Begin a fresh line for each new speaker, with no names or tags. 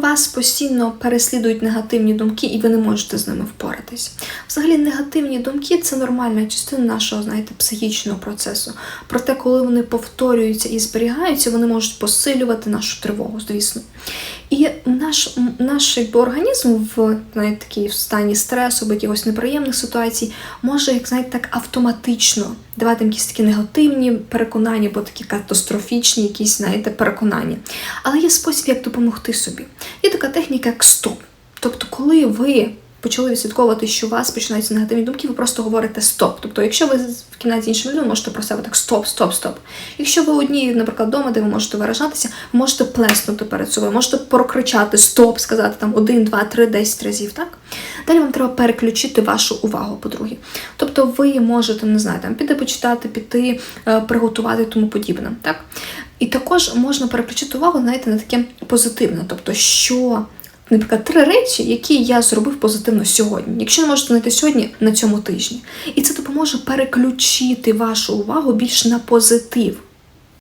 вас постійно переслідують негативні думки, і ви не можете з ними впоратись. Взагалі, негативні думки це нормальна частина нашого, знаєте, психічного процесу. Проте, коли вони повторюються і зберігаються, вони можуть посилювати нашу тривогу, звісно. І наш, наш якби, організм в знаєте, такій в стані стресу або якихось неприємних ситуацій може, як знаєте, так автоматично давати якісь такі негативні переконання, або такі катастрофічні якісь, знаєте, переконання. Але є спосіб, як допомогти собі. Є така техніка, як стоп. Тобто, коли ви почали відслідковувати, що у вас починаються негативні думки, ви просто говорите стоп. Тобто, якщо ви в кімнаті з іншим можете про себе так стоп, стоп, стоп. Якщо ви одні, наприклад, вдома, де ви можете виражатися, ви можете плеснути перед собою, можете прокричати стоп, сказати там один, два, три, десять разів, так? Далі вам треба переключити вашу увагу, по-друге. Тобто ви можете, не знаю, там піти почитати, піти е, приготувати тому подібне. Так? І також можна переключити увагу, знаєте, на таке позитивне. Тобто, що, наприклад, три речі, які я зробив позитивно сьогодні. Якщо не можете знайти сьогодні, на цьому тижні. І це допоможе переключити вашу увагу більш на позитив.